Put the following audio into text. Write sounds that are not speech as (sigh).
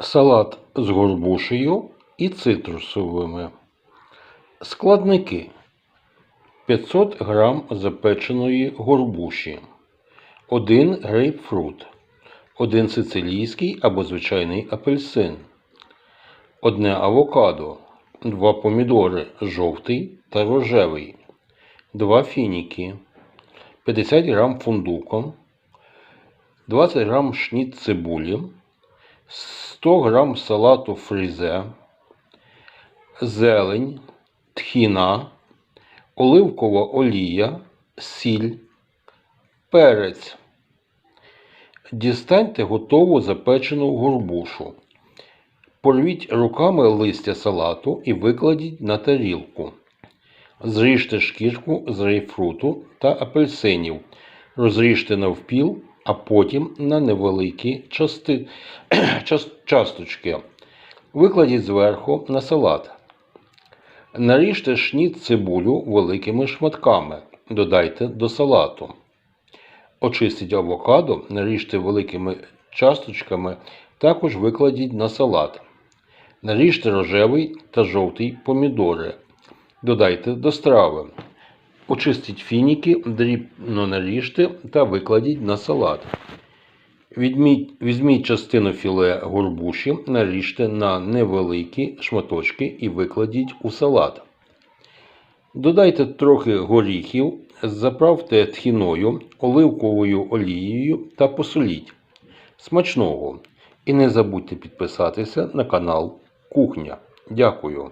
салат з горбушею і цитрусовими. Складники. 500 г запеченої горбуші, 1 грейпфрут, 1 сицилійський або звичайний апельсин, 1 авокадо, 2 помідори жовтий та рожевий, 2 фініки, 50 г фундуку, 20 г шніт цибулі, 100 г салату фрізе, зелень, тхіна, оливкова олія, сіль, перець. Дістаньте готову запечену горбушу. Порвіть руками листя салату і викладіть на тарілку. Зріжте шкірку з грейпфруту та апельсинів. Розріжте навпіл, а потім на невеликі части... (clears throat) час- часточки. Викладіть зверху на салат. Наріжте шніт цибулю великими шматками. Додайте до салату. Очистіть авокадо, наріжте великими часточками, також викладіть на салат. Наріжте рожевий та жовтий помідори. Додайте до страви. Очистіть фініки, дрібно наріжте та викладіть на салат. Візьміть частину філе горбуші, наріжте на невеликі шматочки і викладіть у салат. Додайте трохи горіхів, заправте тхіною, оливковою олією та посоліть. Смачного! І не забудьте підписатися на канал Кухня. Дякую.